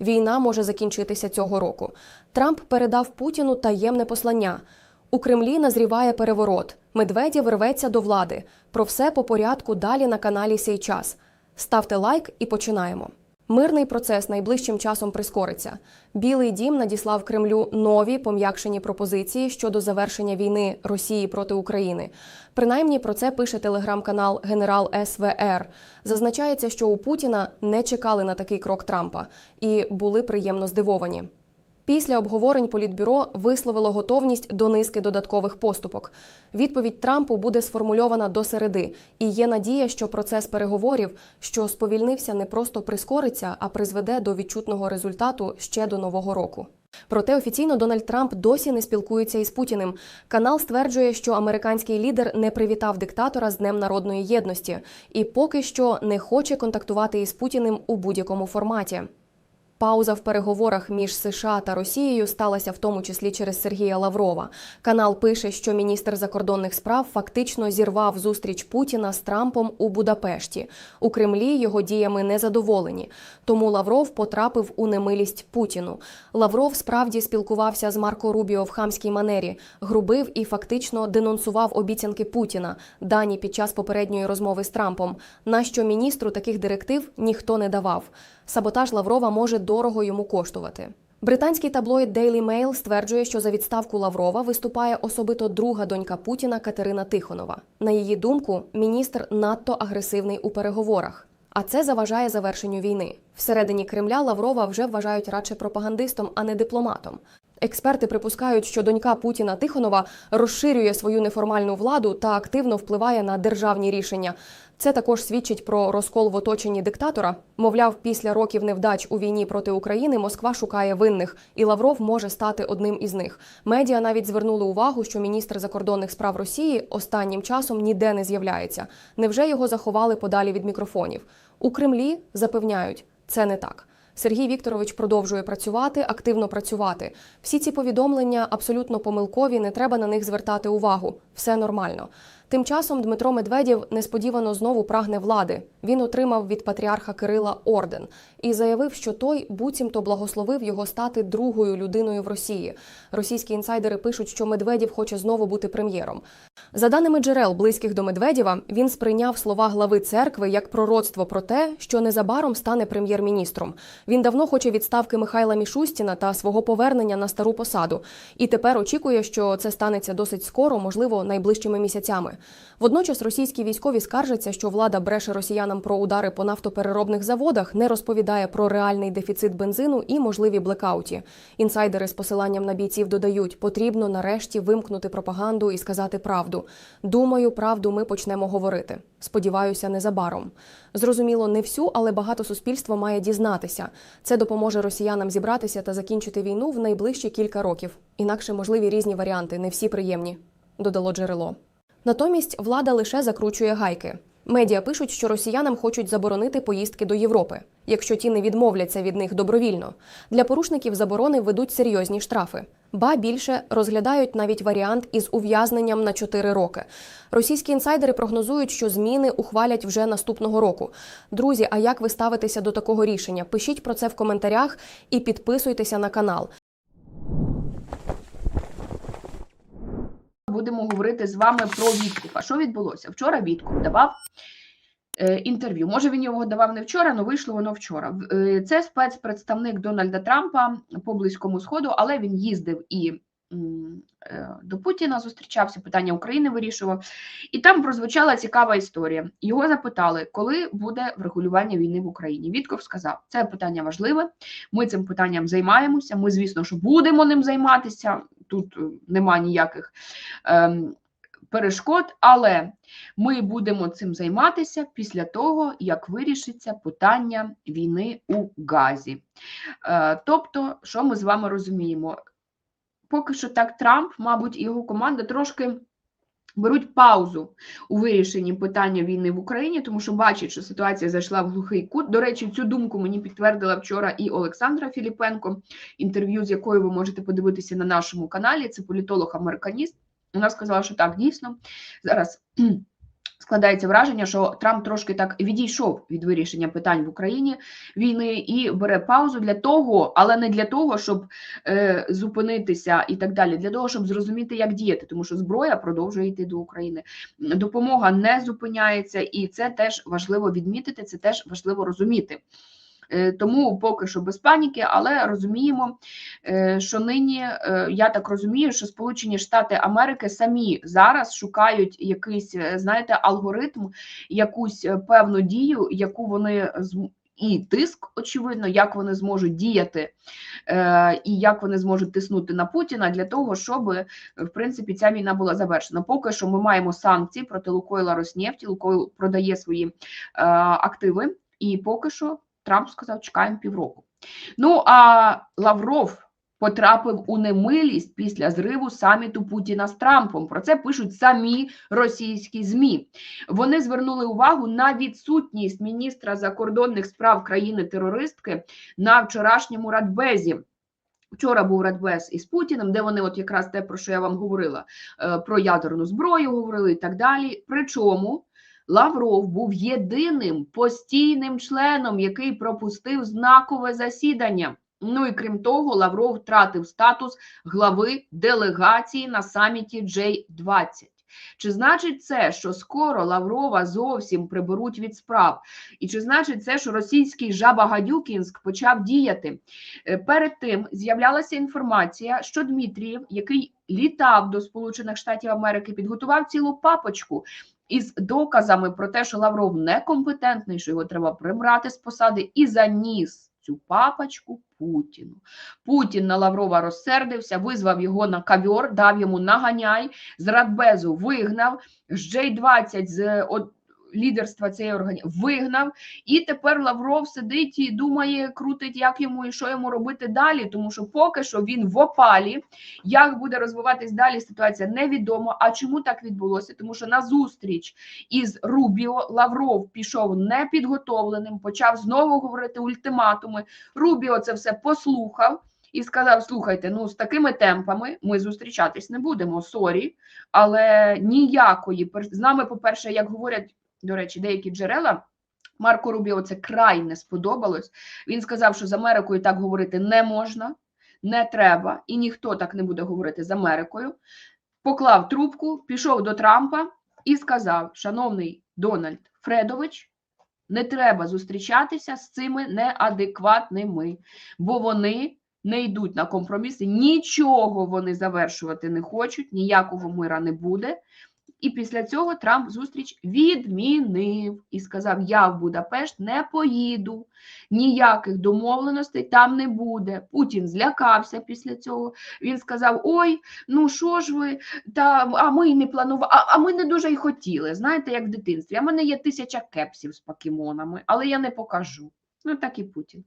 Війна може закінчитися цього року. Трамп передав Путіну таємне послання. У Кремлі назріває переворот. Медведєв рветься до влади. Про все по порядку далі на каналі Сей час. Ставте лайк і починаємо. Мирний процес найближчим часом прискориться. Білий дім надіслав Кремлю нові пом'якшені пропозиції щодо завершення війни Росії проти України. Принаймні про це пише телеграм-канал Генерал СВР. Зазначається, що у Путіна не чекали на такий крок Трампа і були приємно здивовані. Після обговорень політбюро висловило готовність до низки додаткових поступок. Відповідь Трампу буде сформульована до середи, і є надія, що процес переговорів, що сповільнився, не просто прискориться, а призведе до відчутного результату ще до нового року. Проте офіційно Дональд Трамп досі не спілкується із Путіним. Канал стверджує, що американський лідер не привітав диктатора з Днем народної єдності і поки що не хоче контактувати із Путіним у будь-якому форматі. Пауза в переговорах між США та Росією сталася в тому числі через Сергія Лаврова. Канал пише, що міністр закордонних справ фактично зірвав зустріч Путіна з Трампом у Будапешті. У Кремлі його діями не задоволені. Тому Лавров потрапив у немилість Путіну. Лавров справді спілкувався з Марко Рубіо в хамській манері, грубив і фактично денонсував обіцянки Путіна, дані під час попередньої розмови з Трампом. На що міністру таких директив ніхто не давав. Саботаж Лаврова може дорого йому коштувати. Британський таблоїд Daily Mail стверджує, що за відставку Лаврова виступає особито друга донька Путіна Катерина Тихонова. На її думку, міністр надто агресивний у переговорах. А це заважає завершенню війни. Всередині Кремля Лаврова вже вважають радше пропагандистом, а не дипломатом. Експерти припускають, що донька Путіна Тихонова розширює свою неформальну владу та активно впливає на державні рішення. Це також свідчить про розкол в оточенні диктатора. Мовляв, після років невдач у війні проти України Москва шукає винних, і Лавров може стати одним із них. Медіа навіть звернули увагу, що міністр закордонних справ Росії останнім часом ніде не з'являється. Невже його заховали подалі від мікрофонів? У Кремлі запевняють, це не так. Сергій Вікторович продовжує працювати, активно працювати. Всі ці повідомлення абсолютно помилкові, не треба на них звертати увагу. Все нормально. Тим часом Дмитро Медведєв несподівано знову прагне влади. Він отримав від патріарха Кирила орден і заявив, що той буцімто благословив його стати другою людиною в Росії. Російські інсайдери пишуть, що Медведєв хоче знову бути прем'єром. За даними джерел, близьких до Медведєва, він сприйняв слова глави церкви як пророцтво про те, що незабаром стане прем'єр-міністром. Він давно хоче відставки Михайла Мішустіна та свого повернення на стару посаду, і тепер очікує, що це станеться досить скоро, можливо, найближчими місяцями. Водночас російські військові скаржаться, що влада бреше росіянам про удари по нафтопереробних заводах, не розповідає про реальний дефіцит бензину і можливі блекауті. Інсайдери з посиланням на бійців додають, потрібно нарешті вимкнути пропаганду і сказати правду. Думаю, правду ми почнемо говорити. Сподіваюся, незабаром. Зрозуміло, не всю, але багато суспільства має дізнатися. Це допоможе росіянам зібратися та закінчити війну в найближчі кілька років. Інакше можливі різні варіанти, не всі приємні. Додало джерело. Натомість влада лише закручує гайки. Медіа пишуть, що росіянам хочуть заборонити поїздки до Європи, якщо ті не відмовляться від них добровільно. Для порушників заборони ведуть серйозні штрафи. Ба більше розглядають навіть варіант із ув'язненням на 4 роки. Російські інсайдери прогнозують, що зміни ухвалять вже наступного року. Друзі, а як ви ставитеся до такого рішення? Пишіть про це в коментарях і підписуйтеся на канал. Будемо говорити з вами про відкупа. Що відбулося? Вчора відкуп давав е, інтерв'ю. Може, він його давав не вчора, але вийшло воно вчора. Е, Це спецпредставник Дональда Трампа по близькому сходу, але він їздив і до Путіна зустрічався, питання України вирішував. І там прозвучала цікава історія. Його запитали, коли буде врегулювання війни в Україні. Вітков сказав, це питання важливе. Ми цим питанням займаємося. Ми, звісно, що будемо ним займатися. Тут е, нема ніяких ем, перешкод, але ми будемо цим займатися після того, як вирішиться питання війни у Газі. Е, тобто, що ми з вами розуміємо? Поки що так Трамп, мабуть, і його команда трошки беруть паузу у вирішенні питання війни в Україні, тому що бачать, що ситуація зайшла в глухий кут. До речі, цю думку мені підтвердила вчора і Олександра Філіпенко, інтерв'ю з якою ви можете подивитися на нашому каналі. Це політолог-американіст. Вона сказала, що так, дійсно, зараз Складається враження, що Трамп трошки так відійшов від вирішення питань в Україні війни і бере паузу для того, але не для того, щоб е, зупинитися і так далі, для того, щоб зрозуміти, як діяти, тому що зброя продовжує йти до України. Допомога не зупиняється, і це теж важливо відмітити, це теж важливо розуміти. Е, Тому поки що без паніки, але розуміємо, е, що нині е, я так розумію, що Сполучені Штати Америки самі зараз шукають якийсь, знаєте, алгоритм, якусь певну дію, яку вони і тиск, очевидно, як вони зможуть діяти, і як вони зможуть тиснути на Путіна для того, щоб в принципі ця війна була завершена. Поки що ми маємо санкції проти Лукойла Роснефті. Лукойл продає свої активи, і поки що Трамп сказав, чекаємо півроку. Ну а Лавров потрапив у немилість після зриву саміту Путіна з Трампом. Про це пишуть самі російські змі. Вони звернули увагу на відсутність міністра закордонних справ країни-терористки на вчорашньому радбезі. Вчора був радбез із Путіним, де вони, от якраз те, про що я вам говорила, е, про ядерну зброю говорили і так далі. Причому Лавров був єдиним постійним членом, який пропустив знакове засідання. Ну і крім того, Лавров втратив статус глави делегації на саміті J20. Чи значить це, що скоро Лаврова зовсім приберуть від справ? І чи значить це, що російський жаба Гадюкінськ почав діяти? Е, Перед тим з'являлася інформація, що Дмитрієв, який літав до Сполучених Штатів Америки, підготував цілу папочку із доказами про те, що Лавров некомпетентний, що його треба прибрати з посади, і заніс цю папочку Путіну. Путін на Лаврова розсердився, визвав його на кавьор, дав йому наганяй, з Радбезу вигнав, з J20 з лідерства цієї організації вигнав, і тепер Лавров сидить і думає, крутить, як йому і що йому робити далі, тому що поки що він в опалі. Як буде розвиватись далі ситуація, невідомо. А чому так відбулося? Тому що на зустріч із Рубіо Лавров пішов непідготовленим, почав знову говорити ультиматуми. Рубіо це все послухав. І сказав: слухайте, ну з такими темпами ми зустрічатись не будемо. Сорі, але ніякої з нами, по-перше, як говорять до речі, деякі джерела. Марко Рубіо це край не сподобалось. Він сказав, що з Америкою так говорити не можна, не треба, і ніхто так не буде говорити з Америкою. Поклав трубку, пішов до Трампа і сказав: Шановний Дональд Фредович, не треба зустрічатися з цими неадекватними, бо вони не йдуть на компроміси, нічого вони завершувати не хочуть, ніякого мира не буде. І після цього Трамп зустріч відмінив і сказав: Я в Будапешт не поїду, ніяких домовленостей там не буде. Путін злякався після цього. Він сказав: Ой, ну що ж ви, та а ми не планували, а, а ми не дуже й хотіли. Знаєте, як в дитинстві. А в мене є тисяча кепсів з покемонами, але я не покажу. Ну, так і Путін.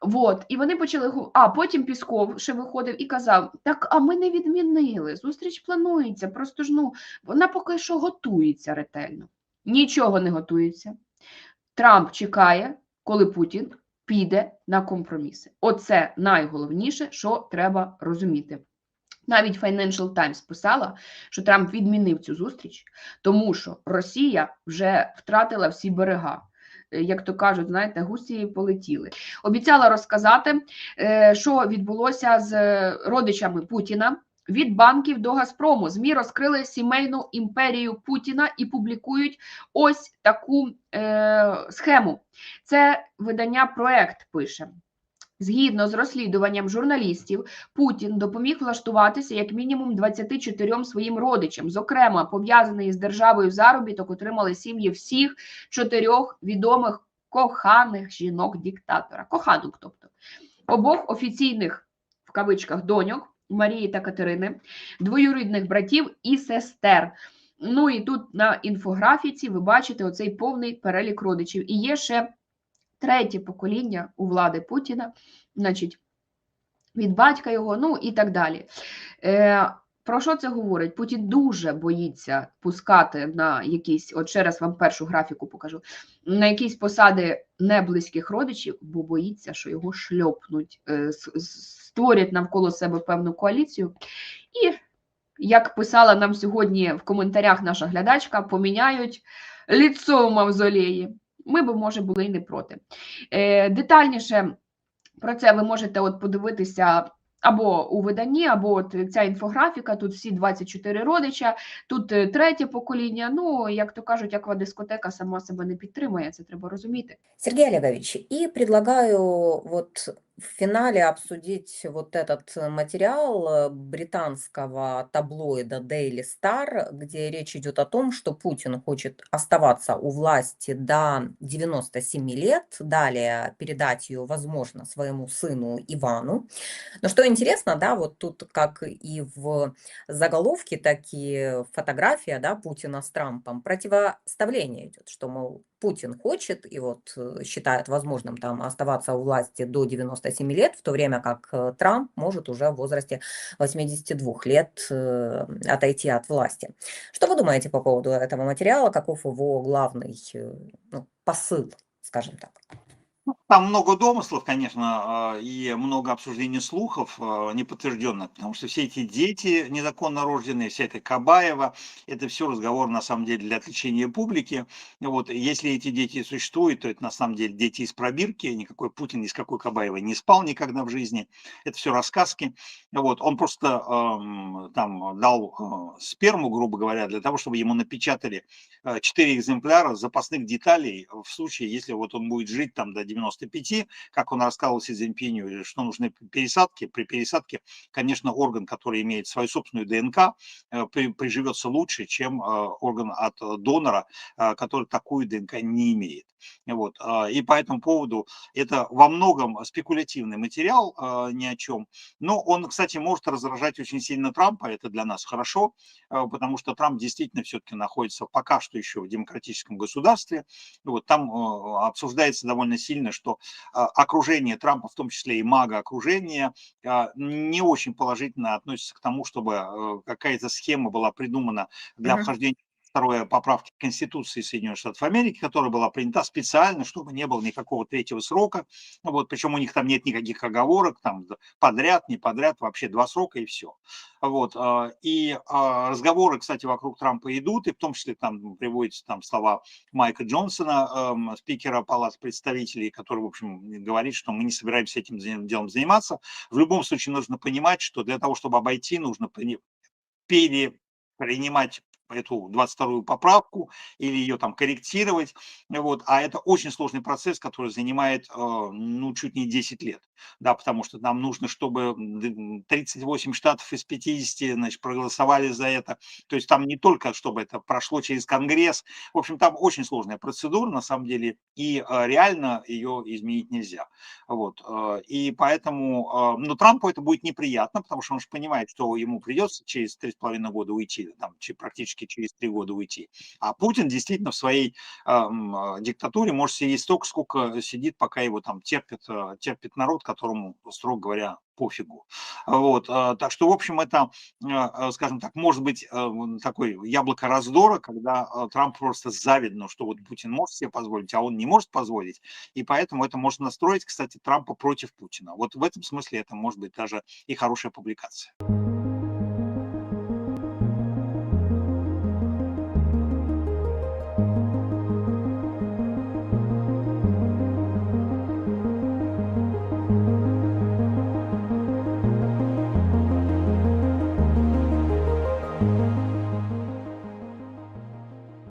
Вот, і вони почали А потім Пісков ще виходив і казав: Так, а ми не відмінили. Зустріч планується. Просто ж ну вона поки що готується ретельно. Нічого не готується. Трамп чекає, коли Путін піде на компроміси. Оце найголовніше, що треба розуміти. Навіть Financial Times писала, що Трамп відмінив цю зустріч, тому що Росія вже втратила всі берега. Як то кажуть, знаєте, гусі полетіли. Обіцяла розказати, е, що відбулося з е, родичами Путіна. Від банків до Газпрому ЗМІ розкрили сімейну імперію Путіна і публікують ось таку е, схему. Це видання проект пише. Згідно з розслідуванням журналістів, Путін допоміг влаштуватися як мінімум 24 своїм родичам. Зокрема, пов'язаний з державою заробіток отримали сім'ї всіх чотирьох відомих коханих жінок-диктатора. Коханок, тобто обох офіційних в кавичках доньок Марії та Катерини, двоюрідних братів і сестер. Ну і тут на інфографіці ви бачите оцей повний перелік родичів. І є ще третє покоління у влади Путіна, значить, від батька його, ну і так далі. Е, про що це говорить? Путін дуже боїться пускати на якісь, от ще раз вам першу графіку покажу, на якісь посади неблизьких родичів, бо боїться, що його шльопнуть, е, створять навколо себе певну коаліцію і як писала нам сьогодні в коментарях наша глядачка, поміняють ліцо в мавзолеї. Ми б, може, були і не проти. Е, детальніше про це ви можете от подивитися або у виданні, або от ця інфографіка. Тут всі 24 родича, тут е, третє покоління. Ну, як то кажуть, аквадискотека сама себе не підтримує, це треба розуміти. Сергій Олегович, і предлагаю вот в финале обсудить вот этот э, материал э, британского таблоида Daily Star, где речь идет о том, что Путин хочет оставаться у власти до 97 лет, далее передать ее, возможно, своему сыну Ивану. Но что интересно, да, вот тут как и в заголовке, так и фотография, да, Путина с Трампом, противоставление идет, что, мол, Путин хочет и вот э, считает возможным там оставаться у власти до 97 лет, в то время как э, Трамп может уже в возрасте 82 лет э, отойти от власти. Что вы думаете по поводу этого материала? Каков его главный ну, посыл, скажем так? Там много домыслов, конечно, а, и много обсуждений слухов а, неподтвержденных, потому что все эти дети незаконно рожденные, вся эта Кабаева, это все разговор на самом деле для отвлечения публики. Вот, если эти дети существуют, то это на самом деле дети из пробирки, никакой Путин ни с какой Кабаевой не спал никогда в жизни, это все рассказки. Вот, он просто ам, там дал а, сперму, грубо говоря, для того, чтобы ему напечатали четыре экземпляра запасных деталей в случае, если вот он будет жить там до 95, как он рассказывал Си Цзиньпиню, что нужны пересадки. При пересадке, конечно, орган, который имеет свою собственную ДНК, э, при- приживется лучше, чем э, орган от э, донора, который такую ДНК не имеет. Вот. И по этому поводу это во многом спекулятивный материал, ни о чем. Но он, кстати, может раздражать очень сильно Трампа, это для нас хорошо, потому что Трамп действительно все-таки находится пока что еще в демократическом государстве. Вот там обсуждается довольно сильно, что а, окружение Трампа, в том числе и мага окружения, а, не очень положительно относится к тому, чтобы э, какая-то схема была придумана для Мгм. второй поправки Конституции Соединенных Штатов Америки, которая была принята специально, чтобы не было никакого третьего срока. Вот, причем у них там нет никаких оговорок, там подряд, не подряд, вообще два срока и все. Вот, а, и а, разговоры, кстати, вокруг Трампа идут, и в том числе там приводятся там слова Майка Джонсона, эм, спикера Палаты представителей, который, в общем, говорит, что мы не собираемся этим делом заниматься. В любом случае нужно понимать, что для того, чтобы обойти, нужно при- перепринимать эту 22-ю поправку или ее там корректировать, вот, а это очень сложный процесс, который занимает, э, ну, чуть не 10 лет, да, потому что нам нужно, чтобы д- 38 штатов из 50, значит, проголосовали за это, то есть там не только, чтобы это прошло через Конгресс, в общем, там очень сложная процедура, на самом деле, и э, реально ее изменить нельзя, вот, э, и поэтому, ну, Трампу это будет неприятно, потому что он же понимает, что ему придется через 3,5 года уйти, там, че- практически через 3 года уйти, а Путин действительно в своей э, диктатуре может сидеть столько, сколько сидит, пока его там терпит, э, терпит народ, которому, строго говоря, пофигу. Вот, э, так что, в общем, это, скажем так, может быть такой яблоко раздора, когда Трамп просто завидно, что вот Путин может себе позволить, а он не может позволить, и поэтому это может настроить, кстати, Трампа против Путина. Вот в этом смысле это может быть даже и хорошая публикация.